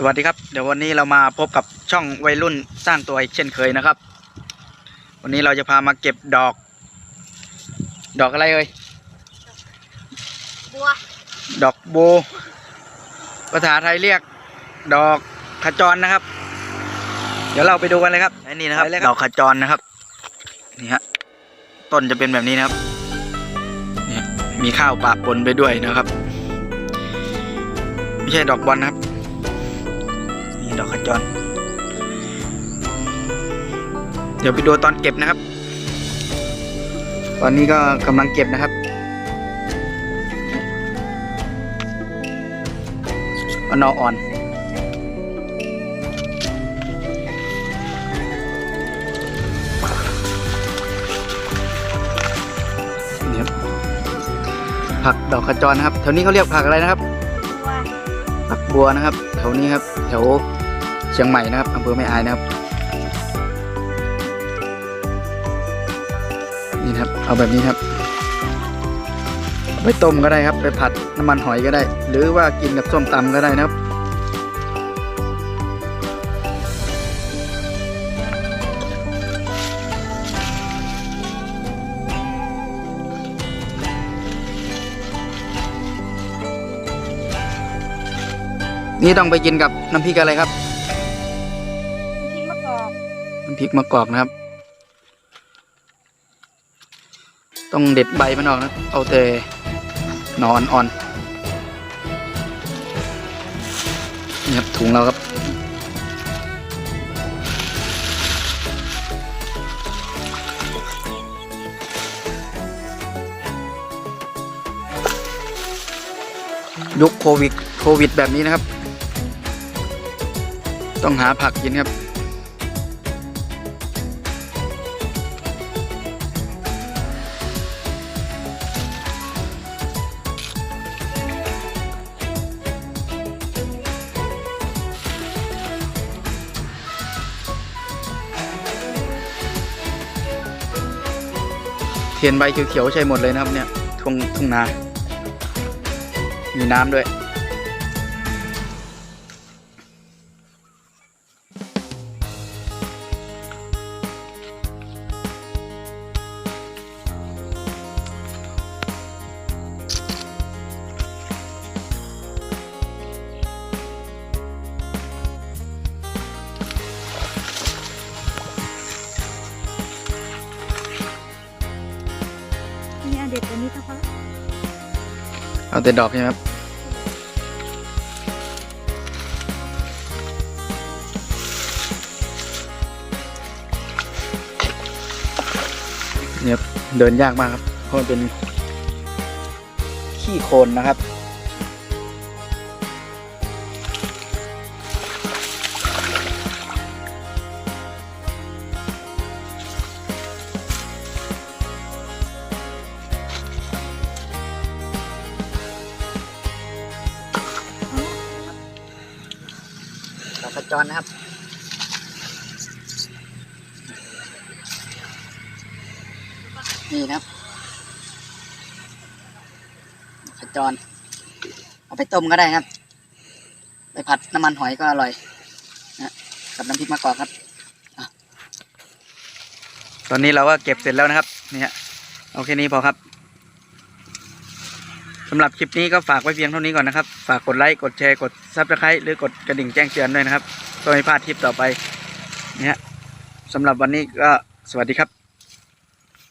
สวัสดีครับ เดี๋ยววันนี้เรามาพบกับช่องวัยรุ่นสร้างตัวอีกเช่นเคยนะครับ วันนี้เราจะพามาเก็บดอก ดอกอะไรเอ่ยบัวดอกโบภาษาไทยเรียก ดอกขจรนะครับ เดี๋ยวเราไปดูกันเลยครับอันนี้นะครับดอกขจรนะครับนี่ฮะต้นจะเป็นแบบนี้นะครับนี่มีข้าวปะปนไปด้วยนะครับ ไม่ใช่ดอกบอลนะครับนี่ดอกข จร เดี๋ยวไปดูตอนเก็บนะครับ ตอนนี้ก็กำลังเก็บนะครับ อนออ่อนผักดอกขจรนะครับแถวนี้เขาเรียกผักอะไรนะครับบัวผักบัวนะครับแถวนี้ครับแถว ชียงใหม่นะครับอำเภอแม่อายนะครับ นี่ครับ เอาแบบนี้ครับไปต้มก็ได้ครับ ไปผัดน้ำมันหอยก็ได้ หรือว่ากินกับส้มตำก็ได้นะครับนี่ต้องไปกินกับน้ำพริกอะไรครับ น้ำพริกมะกอกนะครับ ต้องเด็ดใบมันออกนะ เอาแต่หนอนอ่อนนี่ครับถุงเราครับยุคโควิดโควิดแบบนี้นะครับ ต้องหาผักกินครับ เทียนใบเขียวๆใช่หมดเลยนะครับเนี่ยทุ่งทุ่งนา มีน้ำด้วย เนี่ยเด็ดตัวนี้เท่าไหร่เอาแต่ดอกใช่ไหมครับเนี่ยเดินยากมากครับ เพราะมันเป็นขี้โคลนนะครับ ดอกระจรนะครับนี่นะครับดอกระจร เอาไปต้มก็ได้ครับ ไปผัดน้ำมันหอยก็อร่อยนะกับน้ำพริกมะกอกครับตอนนี้เราก็เก็บเสร็จแล้วนะครับนี่ฮะเอาแค่นี้พอครับ สำหรับคลิปนี้ก็ฝากไว้เพียงเท่านี้ก่อนนะครับ ฝากกดไลค์กดแชร์กดซับสไครต์หรือกดกระดิ่งแจ้งเตือนด้วยนะครับเพื่อไม่พลาดทริปต่อไปเนี่ยสำหรับวันนี้ก็สวัสดีครับ